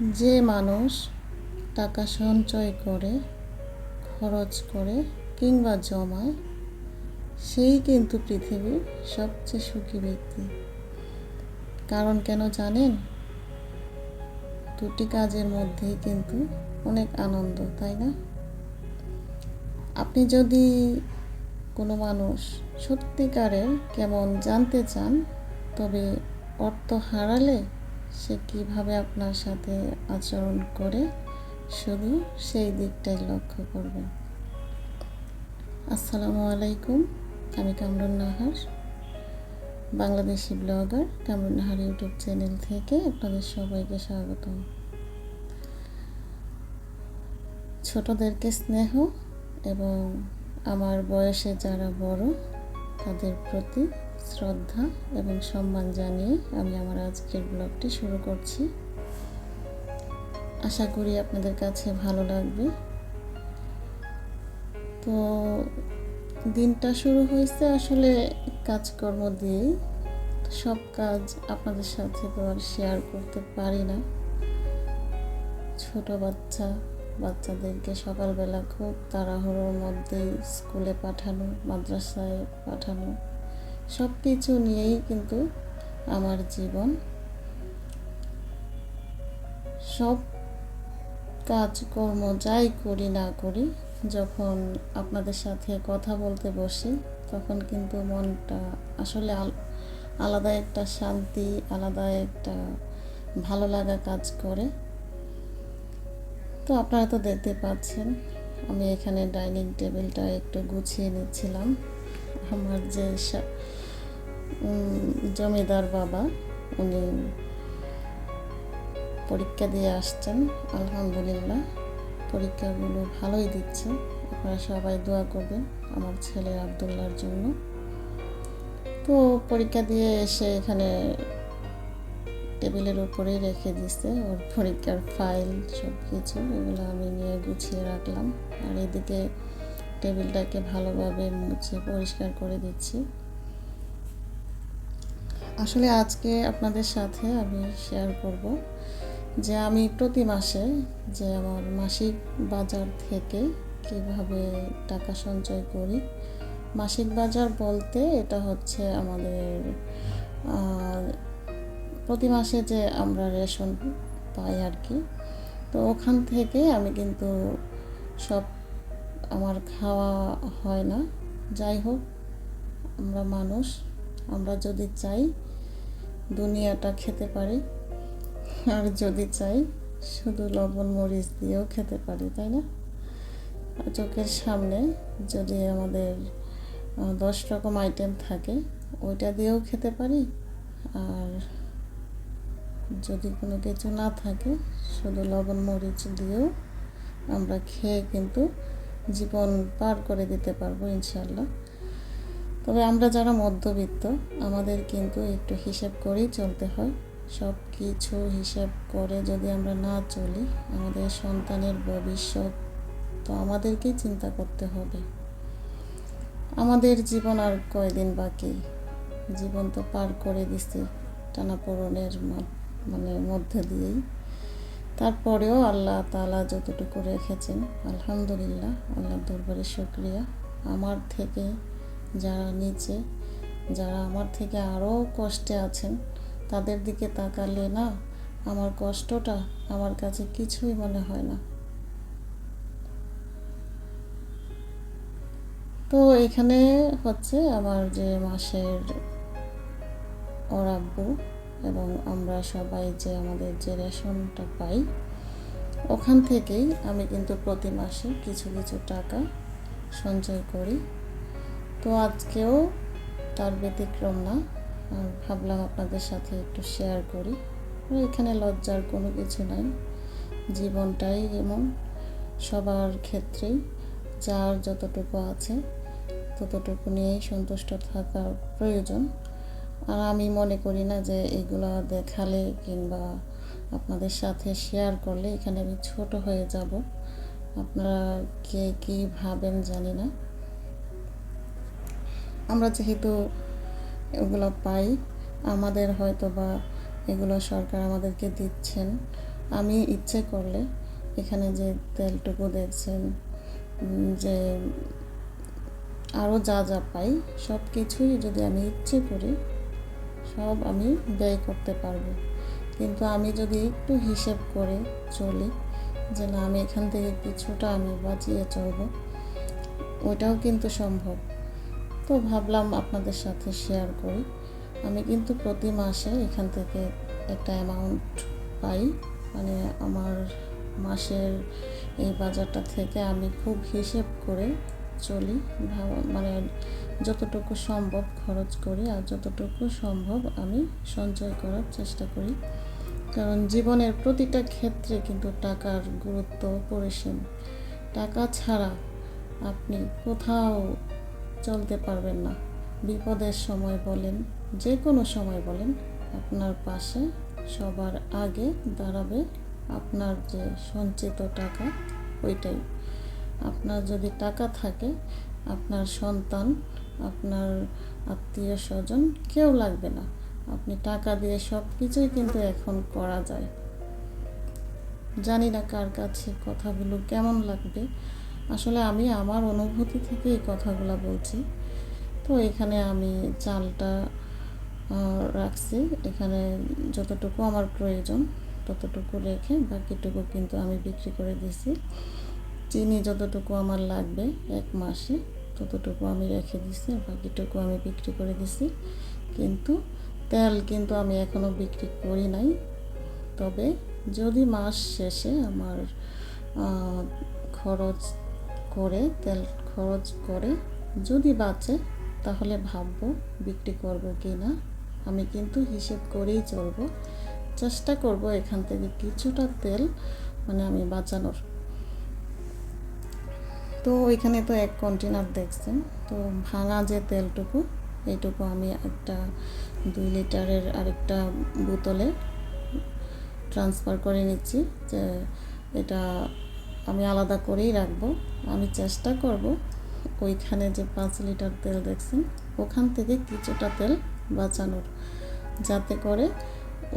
যে মানুষ টাকা সঞ্চয় করে, খরচ করে কিংবা জমায়, সেই কিন্তু পৃথিবীর সবচেয়ে সুখী ব্যক্তি। কারণ কেন জানেন? দুটি কাজের মধ্যেই কিন্তু অনেক আনন্দ, তাই না? আপনি যদি কোনো মানুষ সত্যিকারের কেমন জানতে চান, তবে অর্থ হারালে সে কীভাবে আপনার সাথে আচরণ করে শুধু সেই দিকটাই লক্ষ্য করবেন আসসালামু আলাইকুম, আমি Kamrun Nahar, Bangladeshi blogger Kamrun Nahar YouTube channel থেকে আপনাদের সবাইকে স্বাগত। ছোটদেরকে স্নেহ এবং আমার বয়সে যারা বড়, তাদের প্রতি শ্রদ্ধা এবং সম্মান জানিয়ে আমি আমার আজকের ব্লগটি শুরু করছি। আশা করি আপনাদের কাছে ভালো লাগবে। তো দিনটা শুরু হয়েছে আসলে কাজকর্ম দিয়েই। সব কাজ আপনাদের সাথে তো আর শেয়ার করতে পারি না। ছোট বাচ্চা, বাচ্চাদেরকে সকালবেলা খুব তাড়াহুড়োর মধ্যেই স্কুলে পাঠানো, মাদ্রাসায় পাঠানো। সব কিছু নিয়েই কিন্তু আমার জীবন। সব কাজকর্ম যাই করি না করি, যখন আপনাদের সাথে কথা বলতে বসি, তখন কিন্তু মনটা আসলে আলাদা একটা শান্তি, আলাদা একটা ভালো লাগা কাজ করে। তো আপনারা তো দেখতে পাচ্ছেন, আমি এখানে ডাইনিং টেবিলটা একটু গুছিয়ে নিচ্ছিলাম। আমার যে জমিদার বাবা, উনি পরীক্ষা দিয়ে আসছেন, আলহামদুলিল্লাহ। পরীক্ষাগুলো ভালোই দিচ্ছে। আপনারা সবাই দোয়া করবেন আমার ছেলে আবদুল্লার জন্য। তো পরীক্ষা দিয়ে এসে এখানে টেবিলের উপরেই রেখে দিছে। ওর পরীক্ষার ফাইল সব কিছু এগুলো আমি নিয়ে গুছিয়ে রাখলাম। আর এদিকে টেবিলটাকে ভালোভাবে মুছে পরিষ্কার করে দিচ্ছি। আসলে আজকে আপনাদের সাথে আমি শেয়ার করব যে আমি প্রতি মাসে যে আমার মাসিক বাজার থেকে কীভাবে টাকা সঞ্চয় করি, মাসিক বাজার বলতে এটা হচ্ছে আমাদের প্রতি মাসে যে আমরা রেশন পাই আর কি, তো ওখান থেকে আমি কিন্তু সব আমার খাওয়া হয় না। যাই হোক, আমরা মানুষ, আমরা যদি চাই দুনিয়াটা খেতে পারি। আর যদি চাই, শুধু লবণ, মরিচ দিয়েও খেতে পারি, তাই না? চোখের সামনে যদি আমাদের দশ রকম আইটেম থাকে, ওইটা দিয়েও খেতে পারি। আর যদি কোনো কিছু না থাকে, শুধু লবণ, মরিচ দিয়েও আমরা খেয়ে কিন্তু জীবন পার করে দিতে পারব ইনশাল্লাহ তবে আমরা যারা মধ্যবিত্ত, আমাদের কিন্তু একটু হিসেব করেই চলতে হয়। সব কিছু হিসেব করে যদি আমরা না চলি, আমাদের সন্তানের ভবিষ্যৎ তো আমাদেরকেই চিন্তা করতে হবে। আমাদের জীবন আর কয়দিন বাকি? জীবন তো পার করে দিছে টানাপোড়নের মানে মধ্যে দিয়েই। তারপরেও আল্লাহ তালা যতটুকু রেখেছেন, আলহামদুলিল্লাহ আল্লাহ দরবারে শুক্রিয়া। আমার থেকে যারা নিচে, যারা আমার থেকে আরও কষ্টে আছেন, তাদের দিকে তাকালে না আমার কষ্টটা আমার কাছে কিছুই মনে হয় না। তো এখানে হচ্ছে আমার যে মাসের ওরাব্বু এবং আমরা সবাই যে আমাদের যে রেশনটা পাই, ওখান থেকেই আমি কিন্তু প্রতি মাসে কিছু কিছু টাকা সঞ্চয় করি। তো আজকেও তার ব্যতিক্রম না। ভাবলাম আপনাদের সাথে একটু শেয়ার করি। এখানে লজ্জার কোনো কিছু নাই। জীবনটাই এমন সবার ক্ষেত্রেই, যার যতটুকু আছে, ততটুকু নিয়েই সন্তুষ্ট থাকার প্রয়োজন। আর আমি মনে করি না যে এগুলো দেখালে কিংবা আপনাদের সাথে শেয়ার করলে এখানে আমি ছোট হয়ে যাব। আপনারা কে কী ভাবেন জানি না। আমরা যেহেতু এগুলো পাই, আমাদের হয়তো বা এগুলো সরকার আমাদেরকে দিচ্ছেন। আমি ইচ্ছে করলে এখানে যে তেলটুকু দেখছেন যে আরও যা যা পাই সব কিছুই যদি আমি ইচ্ছে করি, সব আমি ব্যয় করতে পারব। কিন্তু আমি যদি একটু হিসেব করে চলি যে না, আমি এখান থেকে কিছুটা আমি বাঁচিয়ে চলবো, ওইটাও কিন্তু সম্ভব। তো ভাবলাম আপনাদের সাথে শেয়ার করি। আমি কিন্তু প্রতি মাসে এখান থেকে একটা অ্যামাউন্ট পাই। মানে আমার মাসের এই বাজারটা থেকে আমি খুব হিসেব করে চলি। মানে যতটুকু সম্ভব খরচ করি আর যতটুকু সম্ভব আমি সঞ্চয় করার চেষ্টা করি। কারণ জীবনের প্রতিটা ক্ষেত্রে কিন্তু টাকার গুরুত্ব পরিসীম। টাকা ছাড়া আপনি কোথাও চলতে পারবেন না। বিপদের সময় বলেন যে কোনো সময় বলেন, আপনার পাশে সবার আগে দাঁড়াবে আপনার যে সঞ্চিত টাকা, ওইটাই। আপনার যদি টাকা থাকে, আপনার সন্তান, আপনার আত্মীয় স্বজন কেউ লাগবে না। আপনি টাকা দিয়ে সব কিছুই কিন্তু এখন করা যায়। জানি না কার কাছে কথাগুলো কেমন লাগবে। আসলে আমি আমার অনুভূতি থেকে এই কথাগুলো বলছি। তো এখানে আমি চালটা রাখছি। এখানে যতটুকু আমার প্রয়োজন ততটুকু রেখে বাকিটুকু কিন্তু আমি বিক্রি করে দিছি। চিনি যতটুকু আমার লাগবে এক মাসে ততটুকু আমি রেখে দিছি বাকিটুকু আমি বিক্রি করে দিছি। কিন্তু তেল কিন্তু আমি এখনও বিক্রি করি নাই। তবে যদি মাস শেষে আমার খরচ করে, তেল খরচ করে যদি বাঁচে, তাহলে ভাববো বিক্রি করব কি না। আমি কিন্তু হিসেব করেই চলবো। চেষ্টা করব এখান থেকে কিছুটা তেল মানে আমি বাঁচানোর। তো ওইখানে তো এক কন্টেনার দেখছেন, তো ভাঙা যে তেলটুকু, এইটুকু আমি একটা দুই লিটারের আরেকটা বোতলে ট্রান্সফার করে নিচ্ছি যে এটা আমি আলাদা করেই রাখব। আমি চেষ্টা করব ওইখানে যে পাঁচ লিটার তেল দেখছেন, ওখান থেকে কিছুটা তেল বাঁচানোর। যাতে করে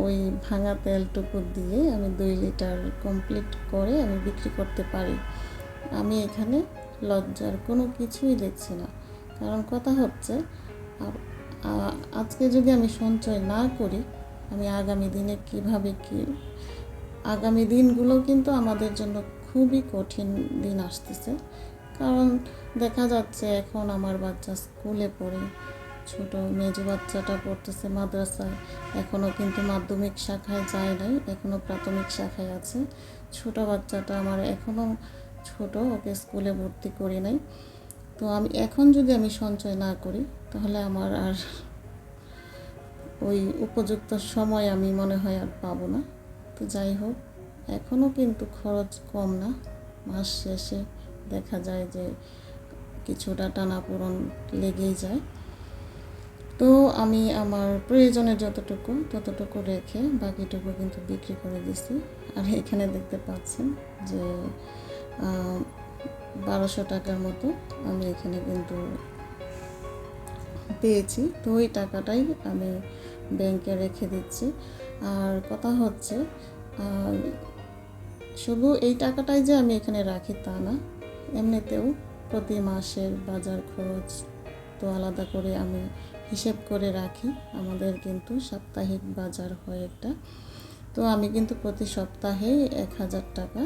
ওই ভাঙা তেলটুকু দিয়ে আমি দুই লিটার কমপ্লিট করে আমি বিক্রি করতে পারি। আমি এখানে লজ্জার কোনো কিছুই দেখছি না। কারণ কথা হচ্ছে আজকে যদি আমি সঞ্চয় না করি, আমি আগামী দিনে কীভাবে কি, আগামী দিনগুলো কিন্তু আমাদের জন্য খুবই কঠিন দিন আসতেছে। কারণ দেখা যাচ্ছে এখন আমার বাচ্চা স্কুলে পড়ে, ছোট মেজো বাচ্চাটা পড়তেছে মাদ্রাসায় এখনও কিন্তু মাধ্যমিক শাখায় যায় নাই এখনও প্রাথমিক শাখায় আছে। ছোট বাচ্চাটা আমার এখনও ছোট, ওকে স্কুলে ভর্তি করি নাই। তো আমি, এখন যদি আমি সঞ্চয় না করি, তাহলে আমার আর ওই উপযুক্ত সময় আমি মনে হয় আর পাবো না। তো যাই হোক। এখনও কিন্তু খরচ কম না। মাস শেষে দেখা যায় যে কিছুটা টানাপোড়ন লেগেই যায়। তো আমি আমার প্রয়োজনের যতটুকু, ততটুকু রেখে বাকিটুকু কিন্তু বিক্রি করে দিছি। আর এখানে দেখতে পাচ্ছেন যে বারোশো টাকার মতো আমি এখানে কিন্তু পেয়েছি। তো ওই টাকাটাই আমি ব্যাংকে রেখে দিচ্ছি। আর কথা হচ্ছে শুধু এই টাকাটাই যে আমি এখানে রাখি তা না, এমনিতেও প্রতি মাসের বাজার খরচ তো আলাদা করে আমি হিসেব করে রাখি, আমাদের কিন্তু সাপ্তাহিক বাজার হয় একটা। তো আমি কিন্তু প্রতি সপ্তাহেই এক হাজার টাকা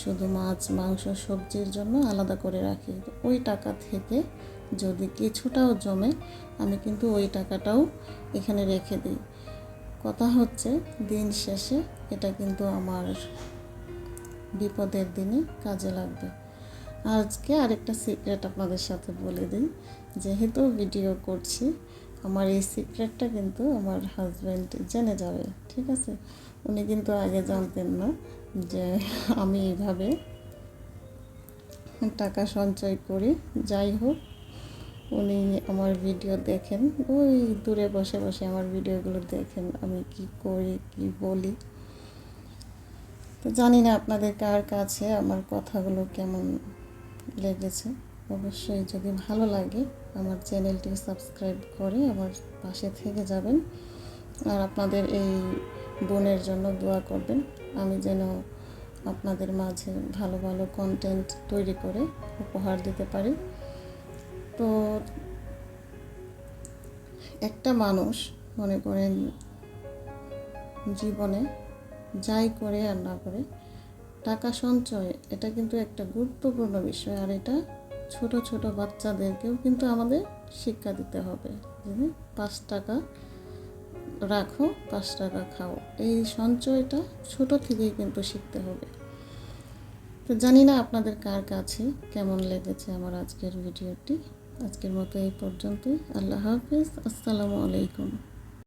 শুধু মাছ, মাংস, সবজির জন্য আলাদা করে রাখি। ওই টাকা থেকে যদি কিছুটাও জমে, আমি কিন্তু ওই টাকাটাও এখানে রেখে দিই। কথা হচ্ছে দিন শেষে এটা কিন্তু আমার বিপদের দিনে কাজে লাগবে। আজকে আরেকটা সিক্রেট আপনাদের সাথে বলে দিই। যেহেতু ভিডিও করছি, আমার এই সিক্রেটটা কিন্তু আমার হাজব্যান্ড জেনে যাবে, ঠিক আছে? উনি কিন্তু আগে জানতেন না যে আমি এইভাবে টাকা সঞ্চয় করি। যাই হোক, উনি আমার ভিডিও দেখেন। ওই দূরে বসে বসে আমার ভিডিওগুলো দেখেন আমি কি করি, কি বলি। তো জানি না আপনাদের কার কাছে আমার কথাগুলো কেমন লেগেছে। অবশ্যই যদি ভালো লাগে আমার চ্যানেলটি সাবস্ক্রাইব করে আমার পাশে থেকে যাবেন। আর আপনাদের এই বোনের জন্য দোয়া করবেন। আমি যেন আপনাদের মাঝে ভালো ভালো কন্টেন্ট তৈরি করে উপহার দিতে পারি। তো একটা মানুষ মনে করেন জীবনে যাই করে আর না করে, টাকা সঞ্চয়, এটা কিন্তু একটা গুরুত্বপূর্ণ বিষয়। আর এটা ছোট ছোট বাচ্চাদেরকেও কিন্তু আমাদের শিক্ষা দিতে হবে। যে পাঁচ টাকা রাখো, পাঁচ টাকা খাও। এই সঞ্চয়টা ছোট থেকেই কিন্তু শিখতে হবে। তো জানি না আপনাদের কার কাছে কেমন লেগেছে আমার আজকের ভিডিওটি। আজকের মতো এই পর্যন্তই। আল্লাহ হাফিজ। আসসালামু আলাইকুম।